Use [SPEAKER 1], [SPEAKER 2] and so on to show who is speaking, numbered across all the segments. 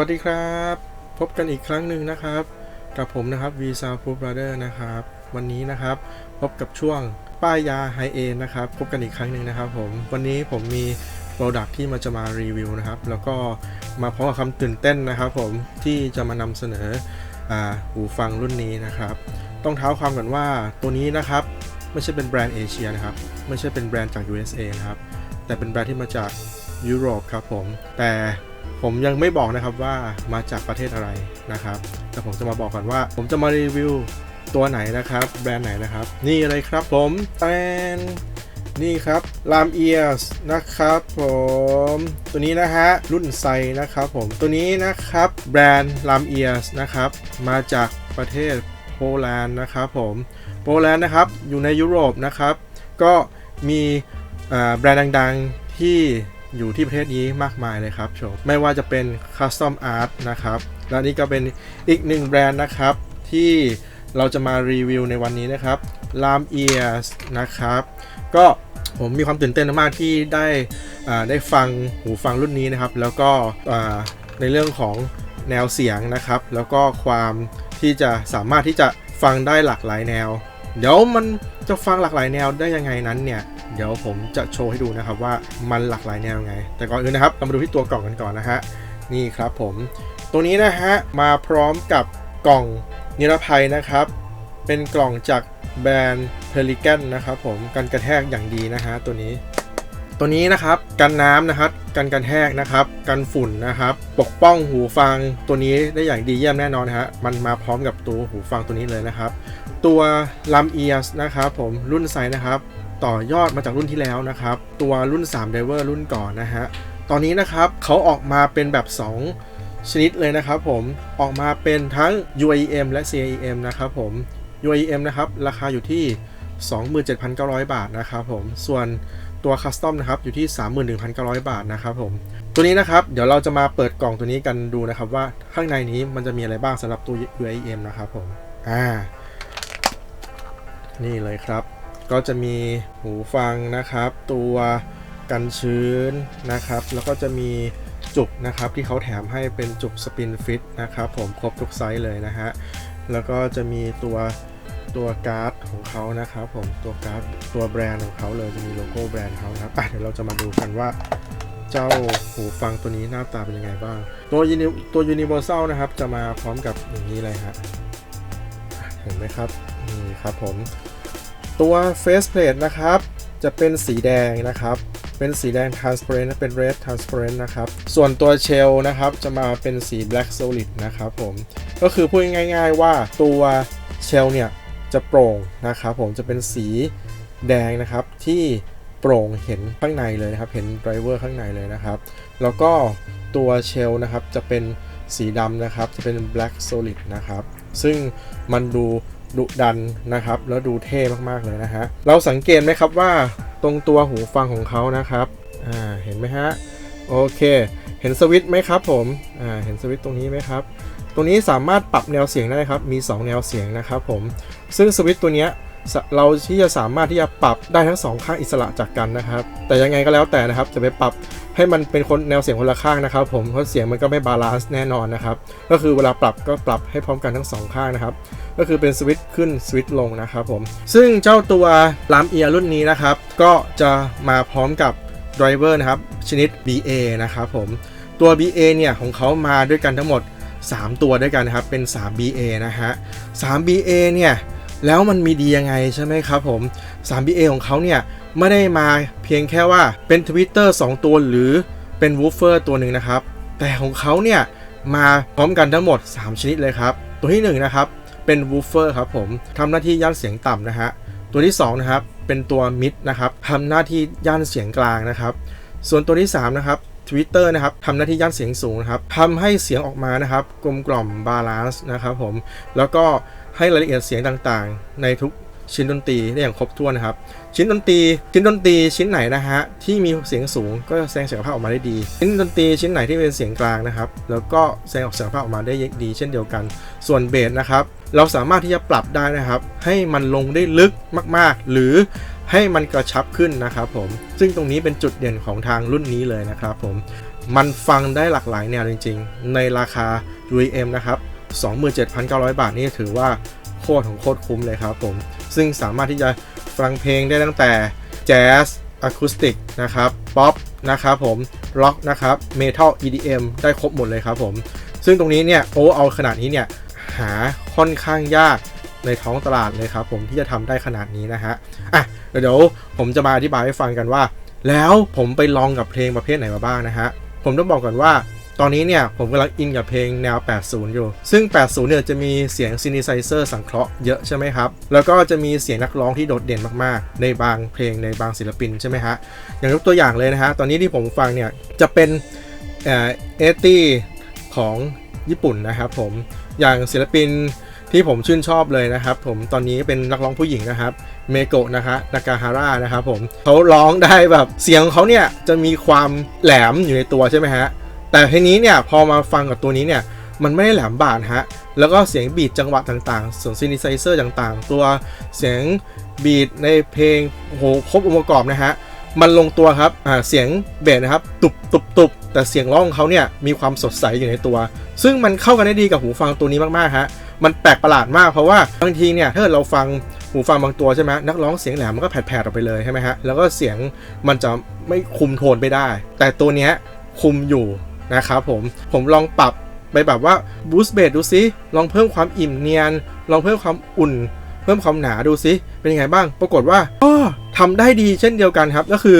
[SPEAKER 1] วัสดีครับ พบกันอีกครั้งหนึ่งนะครับ กับผมนะครับ v s a f o o Brother นะครับ วันนี้นะครับ พบกับช่วงป้ายยาไฮเอนะครับ พบกันอีกครั้งหนึ่งนะครับผม วันนี้ผมมีโปรดักที่มาจะมารีวิวนะครับ แล้วก็มาพร้อมกับคำตื่นเต้นนะครับผมที่จะมานำเสนออาหูฟังรุ่นนี้นะครับ ต้องเท้าความก่อนว่าตัวนี้นะครับ ไม่ใช่เป็นแบรนด์เอเชียนะครับ ไม่ใช่เป็นแบรนด์จาก USA นะครับ แต่เป็นแบรนด์ที่มาจากยุโรปครับผม แต่ ผมยังไม่บอกนะครับว่ามาจากประเทศอะไรนะครับ แต่ผมจะมาบอกก่อนว่า ผมจะมารีวิวตัวไหนนะครับ แบรนด์ไหนนะครับ นี่เลยครับผมแตนนี่ครับลามเอียสนะครับผมตัวนี้นะฮะรุ่นไซนะครับผมตัวนี้นะครับแบรนด์ลามเอียสนะครับมาจากประเทศโปแลนด์นะครับผมโปแลนด์นะครับอยู่ในยุโรปนะครับ ก็มีแบรนด์ดังๆที่ อยู่ที่ประเทศนี้มากมายเลยครับชมไม่ว่าจะเป็น Custom Art นะครับและนี่ก็เป็นอีกหนึ่งแบรนด์นะครับ ที่เราจะมารีวิวในวันนี้นะครับ Lam Ears นะครับ ก็ผมมีความตื่นเต้นมากที่ได้ได้ฟังหูฟังรุ่นนี้นะครับ แล้วก็ในเรื่องของแนวเสียงนะครับ แล้วก็ความที่จะสามารถที่จะฟังได้หลากหลายแนว เดี๋ยวมันจะฟังหลากหลายแนวได้ยังไงนั้นเนี่ย เดี๋ยวผมจะโชว์ให้ดูนะครับว่ามันหลากหลายแนวไง แต่ก่อนอื่นนะครับเรามาดูที่ตัวกล่องกันก่อนนะฮะนี่ครับผม ตัวนี้นะฮะมาพร้อมกับกล่องนิรภัยนะครับ เป็นกล่องจากแบรนด์ Pelican นะครับผมกันกระแทกอย่างดีนะฮะตัวนี้ ตัวนี้นะครับกันน้ำนะครับกันกระแทกนะครับ กันฝุ่นนะครับ ปกป้องหูฟังตัวนี้ได้อย่างดีเยี่ยมแน่นอนนฮะมันมาพร้อมกับตัวหูฟังตัวนี้เลยนะครับ ตัวลำเอียสนะครับผมรุ่นไซส์นะครับ ต่อยอดมาจากรุ่นที่แล้วนะครับ ตัวรุ่น3 Diver รุ่นก่อนนะฮะ ตอนนี้นะครับเขาออกมาเป็นแบบ 2 ชนิดเลยนะครับผม ออกมาเป็นทั้ง UAM และ CAM นะครับผม UAM นะครับราคาอยู่ที่ 27,900 บาทนะครับผม ส่วนตัวคัสตอมนะครับอยู่ที่ 31,900 บาทนะครับผม ตัวนี้นะครับเดี๋ยวเราจะมาเปิดกล่องตัวนี้กันดูนะครับว่าข้างในนี้มันจะมีอะไรบ้างสำหรับตัว UAM นะครับผม อ่า นี่เลยครับ ก็จะมีหูฟังนะครับ ตัวกันชื้นนะครับ แล้วก็จะมีจุกนะครับที่เขาแถมให้เป็นจุกสปินฟิตนะครับผมครบทุกไซส์เลยนะฮะแล้วก็จะมีตัวตัวการ์ดของเขานะครับผมตัวการ์ดตัวแบรนด์ของเขาเลยจะมีโลโก้แบรนด์เขานะครับอะเดี๋ยวเราจะมาดูกันว่าเจ้าหูฟังตัวนี้หน้าตาเป็นยังไงบ้าง ตัว Uni ตัว Universal นะครับ จะมาพร้อมกับอย่างนี้เลยฮะเห็นไหมครับนี่ครับผม ตัว face plate นะครับ จะเป็นสีแดงนะครับ เป็นสีแดง transparent เป็น red transparent นะครับ ส่วนตัว shell นะครับ จะมาเป็นสี black solid นะครับผม ก็คือพูดง่าย ๆ ว่าตัว shell เนี่ยจะโปร่งนะครับผม จะเป็นสีแดงนะครับที่โปร่งเห็นข้างในเลยนะครับ เห็น driver ข้างในเลยนะครับ แล้วก็ตัว shell นะครับจะเป็นสีดำนะครับ จะเป็น black solid นะครับ ซึ่งมันดู ดุดันนะครับ แล้วดูเท่มากๆเลยนะฮะ เราสังเกตไหมครับว่าตรงตัวหูฟังของเขานะครับ อ่า เห็นไหมฮะ โอเค เห็นสวิตช์ไหมครับผม อ่า เห็นสวิตช์ตรงนี้ไหมครับตรงนี้สามารถปรับแนวเสียงได้ครับ มี 2 แนวเสียงนะครับผม ซึ่งสวิตช์ตัวเนี้ยเราที่จะสามารถที่จะปรับได้ทั้งสองข้างอิสระจากกันนะครับ แต่ยังไงก็แล้วแต่นะครับ จะไปปรับให้มันเป็นคนแนวเสียงคนละข้างนะครับ ผมเพราะเสียงมันก็ไม่บาลานซ์แน่นอนนะครับ ก็คือเวลาปรับก็ปรับให้พร้อมกันทั้งสองข้างนะครับ ก็คือเป็นสวิตช์ขึ้นสวิตช์ลงนะครับผม ซึ่งเจ้าตัวลามเอียรุ่นนี้นะครับ ก็จะมาพร้อมกับไดรเวอร์นะครับ ชนิด BA นะครับผม ตัว BA เนี่ย ของเขามาด้วยกันทั้งหมด 3 ตัวด้วยกันนะครับ เป็น 3 BA นะฮะ 3 BA เนี่ย แล้วมันมีดียังไงใช่ไหมครับผม 3 BA ของเขาเนี่ย ไม่ได้มาเพียงแค่ว่าเป็น Twitter 2 ตัวหรือเป็น Woofer ตัวหนึ่งนะครับ แต่ของเขาเนี่ย มาพร้อมกันทั้งหมด 3 ชนิดเลยครับ ตัวที่1นะครับ เป็นวูฟเฟอร์ครับผมทำหน้าที่ย่านเสียงต่ำนะฮะตัวที่2นะครับเป็นตัวมิดนะครับทำหน้าที่ย่านเสียงกลางนะครับ ส่วนตัวที่3นะครับ Twitter นะครับทำหน้าที่ย่านเสียงสูงนะครับทำให้เสียงออกมานะครับ กลมกล่อมบาลานซ์นะครับผมแล้วก็ให้รายละเอียดเสียงต่างๆ ในทุกชิ้นดนตรีได้อย่างครบถ้วนนะครับ ชิ้นดนตรีชิ้นดนตรีชิ้นไหนนะฮะที่มีเสียงสูงก็แสดงศักยงภาพออกมาได้ดี ชิ้นดนตรีชิ้นไหนที่เป็นเสียงกลางนะครับ แล้วก็แสดงออกศักยงภาพออกมาได้ดี เช่นเดียวกัน ส่วนเบสนะครับ เราสามารถที่จะปรับได้นะครับ ให้มันลงได้ลึกมากๆ หรือให้มันกระชับขึ้นนะครับผม ซึ่งตรงนี้เป็นจุดเด่นของทางรุ่นนี้เลยนะครับผม มันฟังได้หลากหลายแนวจริง ๆ ในราคา UEM นะครับ 27,900 บาทนี่ถือว่าโคตรของโคตรคุ้มเลยครับผม ซึ่งสามารถที่จะฟังเพลงได้ตั้งแต่แจ๊สอะคูสติกนะครับ ป๊อปนะครับผม ร็อกนะครับ เมทัล EDM ได้ครบหมดเลยครับผม ซึ่งตรงนี้เนี่ยโอเอาขนาดนี้เนี่ย หาค่อนข้างยากในท้องตลาดเลยครับผมที่จะทำได้ขนาดนี้นะฮะอะเดี๋ยวผมจะมาอธิบายให้ฟังกันว่า แล้วผมไปลองกับเพลงประเภทไหนมาบ้างนะฮะผมต้องบอกก่อนว่าตอนนี้เนี่ยผมกำลังอินกับเพลงแนว 80 อยู่ ซึ่ง 80 เนี่ยจะมีเสียงซินิไซเซอร์สังเคราะห์เยอะใช่ไหมครับ แล้วก็จะมีเสียงนักร้องที่โดดเด่นมากๆ ในบางเพลงในบางศิลปินใช่ไหมฮะ อย่างยกตัวอย่างเลยนะฮะ ตอนนี้ที่ผมฟังเนี่ยจะเป็นเอ่อตี้ของญี่ปุ่นนะครับผม อย่างศิลปินที่ผมชื่นชอบเลยนะครับ ผมตอนนี้เป็นนักร้องผู้หญิงนะครับเมโกะนะคะนากาฮาร่านะครับผมเขาร้องได้แบบเสียงของเขาเนี่ยจะมีความแหลมอยู่ในตัวใช่ไหมฮะแต่ทีนี้เนี่ยพอมาฟังกับตัวนี้เนี่ยมันไม่ได้แหลมบาดฮะแล้วก็เสียงบีดจังหวะต่างๆส่วนซินิไซเซอร์ต่างๆ ตัวเสียงบีดในเพลงโอ้โหครบองค์ประกอบนะฮะ มันลงตัวครับอ่าเสียงเบสนะครับตุบตุบตุบแต่เสียงร้องของเขาเนี่ยมีความสดใสอยู่ในตัว ซึ่งมันเข้ากันได้ดีกับหูฟังตัวนี้มากๆฮะมันแปลกประหลาดมากเพราะว่าบางทีเนี่ยถ้าเราฟังหูฟังบางตัวใช่ไหมนักร้องเสียงแหลมมันก็แผดๆออกไปเลยใช่ไหมฮะแล้วก็เสียงมันจะไม่คุมโทนไปได้ แต่ตัวนี้คุมอยู่นะครับผมผมลองปรับไปแบบว่าบูสต์เบสดูซิลองเพิ่มความอิ่มเนียน ลองเพิ่มความอุ่น เพิ่มความหนาดูซิเป็นยังไงบ้าง ปรากฏว่าก็ ทำได้ดีเช่นเดียวกันครับ ก็คือ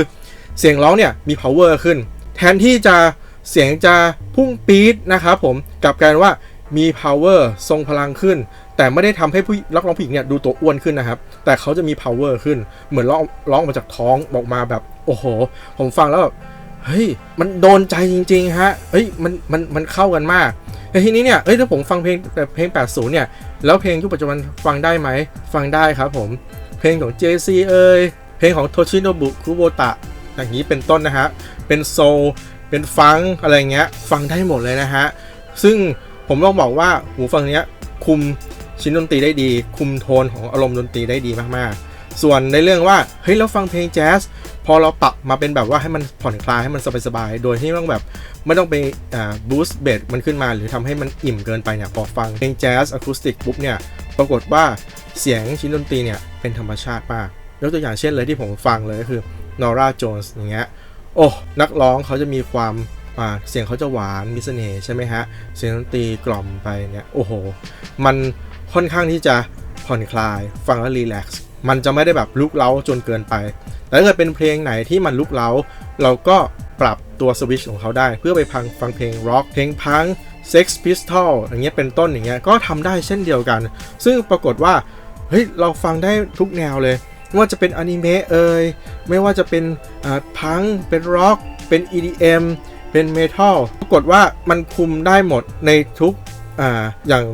[SPEAKER 1] เสียงร้องเนี่ยมี power ขึ้น แทนที่จะเสียงจะพุ่งปี๊ดนะครับผมกลับกลารว่ามี power ทรงพลังขึ้น แต่ไม่ได้ทำให้ผู้นักร้องผู้หญิงเนี่ยดูตัวอ้วนขึ้นนะครับ แต่เขาจะมี power ขึ้น เหมือนร้องร้องออกมาจากท้องออกมาแบบโอ้โห ผมฟังแล้วแบบเฮ้ยมันโดนใจจริงๆฮะเฮ้ยมันมันมันเข้ากันมากแต่ทีนี้เนี่ยเอ้ยถ้าผมฟังเพลงแต่เพลง 80 เนี่ย แล้วเพลงยุคปัจจุบันฟังได้ไหม ฟังได้ครับผม เพลงของ JC เอ่ย เพลงของโทชิโนบุคุโบตะอย่างนี้เป็นต้นนะฮะ เป็นโซลเป็นฟังอะไรเงี้ย ฟังได้หมดเลยนะฮะ ซึ่งผมต้องบอกว่าหูฟังเนี้ยคุมชิ้นดนตรีได้ดี คุมโทนของอารมณ์ดนตรีได้ดีมากๆ ส่วนในเรื่องว่า เฮ้ยเราฟังเพลงแจ๊สพอเราปรับมาเป็นแบบว่าให้มันผ่อนคลายให้มันสบายๆ โดยที่ไม่ต้องแบบไม่ต้องไปอ่าบูสต์เบสมันขึ้นมาหรือทำให้มันอิ่มเกินไปเนี่ยพอฟังเพลงแจ๊สอะคูสติกปุ๊บเนี่ยปรากฏว่าเสียงชิ้นดนตรีเนี่ยเป็นธรรมชาติมาก ยกตัวอย่างเช่นเลยที่ผมฟังเลยก็คือ Nora Jones อย่างเงี้ยโอ้นักร้องเขาจะมีความเสียงเขาจะหวานมีเสน่ห์ใช่ไหมฮะ เสียงดนตรีกล่อมไปเนี่ยโอ้โห มันค่อนข้างที่จะผ่อนคลาย ฟังแล้วรีแลกซ์มันจะไม่ได้แบบลุกเล้าจนเกินไป แต่ถ้าเกิดเป็นเพลงไหนที่มันลุกเล้า เราก็ปรับตัวสวิชของเขาได้ เพื่อไปฟังฟังเพลงร็อกเพลงพัง Sex Pistol อลอย่างเงี้ยเป็นต้นอย่างเงี้ยก็ทำได้เช่นเดียวกัน ซึ่งปรากฏว่าเฮ้ยเราฟังได้ทุกแนวเลย ไม่ว่าจะเป็นอนิเมะเอ่ยไม่ว่าจะเป็นพังเป็นร็อกเป็น EDM เป็นเมทัลปรากฏว่ามันคุมได้หมดในทุกออย่าง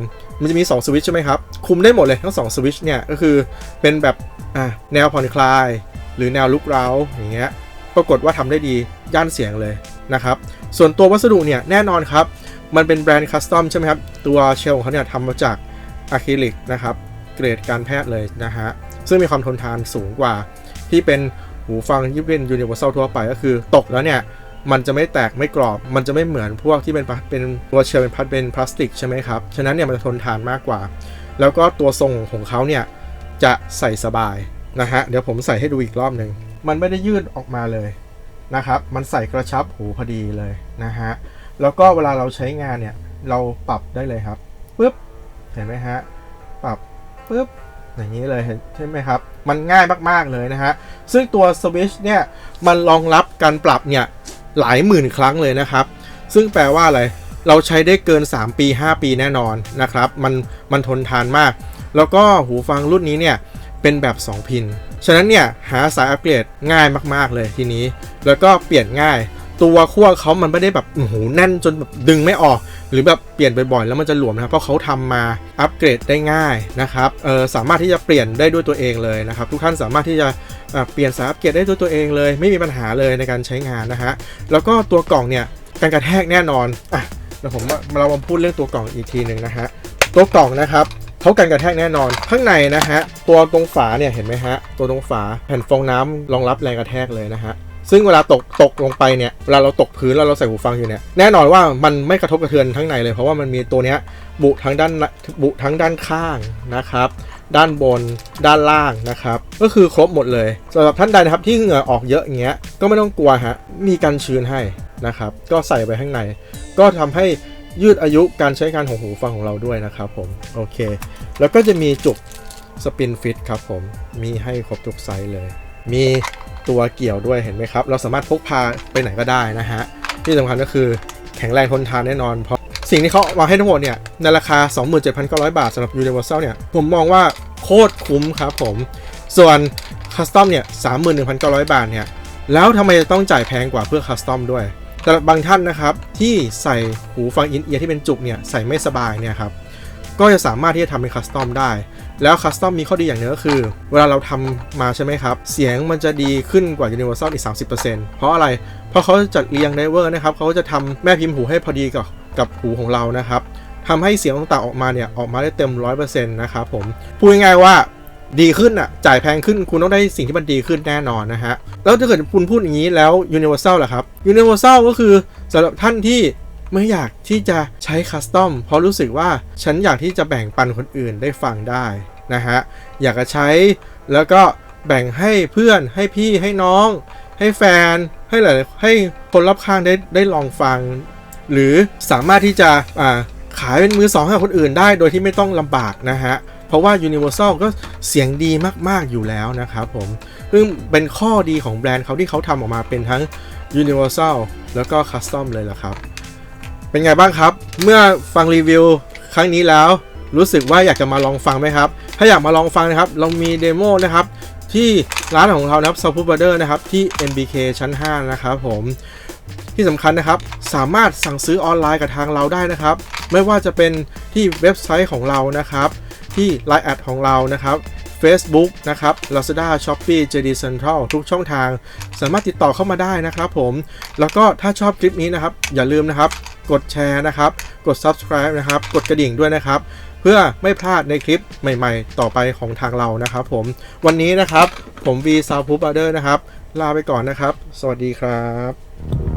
[SPEAKER 1] มันจะมี 2 สวิตช์ใช่ไหมครับ คุมได้หมดเลยทั้ง 2 สวิตช์เนี่ย ก็คือเป็นแบบแนวผ่อนคลาย หรือแนวลุกเร้าอย่างเงี้ยปรากฏว่าทำได้ดีย่านเสียงเลยนะครับ ส่วนตัววัสดุเนี่ย แน่นอนครับ มันเป็นแบรนด์คัสตอมใช่ไหมครับ ตัวเชลของเขาเนี่ยทำมาจากอะคริลิกนะครับ เกรดการแพทย์เลยนะฮะ ซึ่งมีความทนทานสูงกว่า ที่เป็นหูฟังที่เป็นยูนิเวอร์แซลทั่วไปก็คือตกแล้วเนี่ย มันจะไม่แตกไม่กรอบ มันจะไม่เหมือนพวกที่เป็นเป็นตัวเชลเป็นพลาสเป็นพลาสติกใช่ไหมครับ ฉะนั้นเนี่ยมันจะทนทานมากกว่า แล้วก็ตัวทรงของเขาเนี่ยจะใส่สบายนะฮะเดี๋ยวผมใส่ให้ดูอีกรอบหนึ่งมันไม่ได้ยืดออกมาเลยนะครับ มันใส่กระชับหูพอดีเลยนะฮะ แล้วก็เวลาเราใช้งานเนี่ย เราปรับได้เลยครับปึ๊บ เห็นไหมฮะ ปรับปึ๊บ อย่างนี้เลยเห็นใช่ไหมครับ มันง่ายมากๆเลยนะฮะ ซึ่งตัวสวิชเนี่ย มันรองรับการปรับเนี่ยหลายหมื่นครั้งเลยนะครับ ซึ่งแปลว่าอะไร เราใช้ได้เกิน 3 ปี 5 ปีแน่นอนนะครับ มันมันทนทานมาก แล้วก็หูฟังรุ่นนี้เนี่ย เป็นแบบ 2 พิน ฉะนั้นเนี่ย หาสายอัปเกรดง่ายมากๆเลยทีนี้ แล้วก็เปลี่ยนง่าย ตัวขั้วเขามันไม่ได้แบบโอ้โหแน่นจนแบบดึงไม่ออก หรือแบบเปลี่ยนบ่อยๆแล้วมันจะหลวมนะครับเพราะเขาทำมาอัปเกรดได้ง่ายนะครับเออสามารถที่จะเปลี่ยนได้ด้วยตัวเองเลยนะครับ ทุกท่านสามารถที่จะเปลี่ยนสายอัปเกรดได้ด้วยตัวเองเลย ไม่มีปัญหาเลยในการใช้งานนะฮะแล้วก็ตัวกล่องเนี่ยการกระแทกแน่นอนอะเดี๋ยวผมมาเรามาพูดเรื่องตัวกล่องอีกทีหนึ่งนะฮะตัวกล่องนะครับเขากันกระแทกแน่นอน ข้างในนะฮะ ตัวตรงฝาเนี่ยเห็นไหมฮะ ตัวตรงฝาแผ่นฟองน้ำรองรับแรงกระแทกเลยนะฮะ ซึ่งเวลาตกตกลงไปเนี่ยเวลาเราตกพื้นแล้วเราใส่หูฟังอยู่เนี่ยแน่นอนว่ามันไม่กระทบกระเทือนทั้งในเลย เพราะว่ามันมีตัวเนี้ยบุทั้งด้านบุทั้งด้านข้างนะครับ ด้านบนด้านล่างนะครับ ก็คือครบหมดเลยสำหรับท่านใดนะครับที่เหงื่อออกเยอะอย่างเงี้ยก็ไม่ต้องกลัวฮะมีกันชื้นให้นะครับ ก็ใส่ไปข้างใน ก็ทำให้ยืดอายุการใช้งานของหูฟังของเราด้วยนะครับผมโอเค แล้วก็จะมีจุกสปินฟิตครับผมมีให้ครบทุกไซส์เลย มี ตัวเกี่ยวด้วยเห็นไหมครับ เราสามารถพกพาไปไหนก็ได้นะฮะ ที่สำคัญก็คือแข็งแรงทนทานแน่นอนเพราะสิ่งที่เขามาให้ทั้งหมดเนี่ย ในราคา 27,900 บาทสำหรับ Universal เนี่ย ผมมองว่าโคตรคุ้มครับผม ส่วนคัสตอมเนี่ย 31,900 บาทเนี่ย แล้วทำไมจะต้องจ่ายแพงกว่าเพื่อคัสตอมด้วยสำหรับบางท่านนะครับที่ใส่หูฟังอินเอียร์ที่เป็นจุกเนี่ยใส่ไม่สบายเนี่ยครับ ก็จะสามารถที่จะทำเป็นคัสตอมได้ แล้วคัสตอมมีข้อดีอย่างหนึงก็คือ เวลาเราทำมาใช่ไหมครับ เสียงมันจะดีขึ้นกว่า Universal อีก 30%เพราะอะไร เพราะเขาจัดเรียงไดเวอร์นะครับเขาจะทำแม่พิมพ์หูให้พอดีกับกับหูของเรานะครับทำให้เสียงต่างๆออกมาเนี่ยออกมาได้เต็ม 100%นะครับผมพูดง่ายๆว่าดีขึ้นอะ จ่ายแพงขึ้นคุณต้องได้สิ่งที่มันดีขึ้นแน่นอนนะฮะ แล้วถ้าเกิดคุณพูดอย่างนี้แล้ว Universal ล่ะครับ Universal ก็คือสำหรับท่านที่ ไม่อยากที่จะใช้คัสตอมเพราะรู้สึกว่าฉันอยากที่จะแบ่งปันคนอื่นได้ฟังได้นะฮะอยากจะใช้แล้วก็แบ่งให้เพื่อนให้พี่ให้น้อง ให้แฟนให้หลายให้คนรอบข้างได้ได้ลองฟัง หรือสามารถที่จะอ่าขายเป็นมือสองให้กับคนอื่นได้โดยที่ไม่ต้องลำบากนะฮะเพราะว่า Universal ก็เสียงดีมากๆอยู่แล้วนะครับผมซึ่งเป็นข้อดีของแบรนด์เขาที่เขาทำออกมาเป็นทั้ง Universal แล้วก็ Custom เลยละครับ เป็นไงบ้างครับ เมื่อฟังรีวิวครั้งนี้แล้ว รู้สึกว่าอยากจะมาลองฟังไหมครับ ถ้าอยากมาลองฟังนะครับ เรามีเดโมนะครับ ที่ร้านของเรานะครับ s o u t h b r o t h e r นะครับ ที่ MBK ชั้น 5 นะครับผมที่สำคัญนะครับ สามารถสั่งซื้อออนไลน์กับทางเราได้นะครับ ไม่ว่าจะเป็นที่เว็บไซต์ของเรานะครับ ที่ Line แอดของเรานะครับ Facebook นะครับ Lazada Shopee JD Central ทุกช่องทาง สามารถติดต่อเข้ามาได้นะครับผม แล้วก็ถ้าชอบคลิปนี้นะครับ อย่าลืมนะครับ กดแชร์นะครับ กด Subscribe นะครับ กดกระดิ่งด้วยนะครับ เพื่อไม่พลาดในคลิปใหม่ๆ ต่อไปของทางเรานะครับผม วันนี้นะครับ ผมวีซาวพูบาร์เดอร์นะครับ ลาไปก่อนนะครับ สวัสดีครับ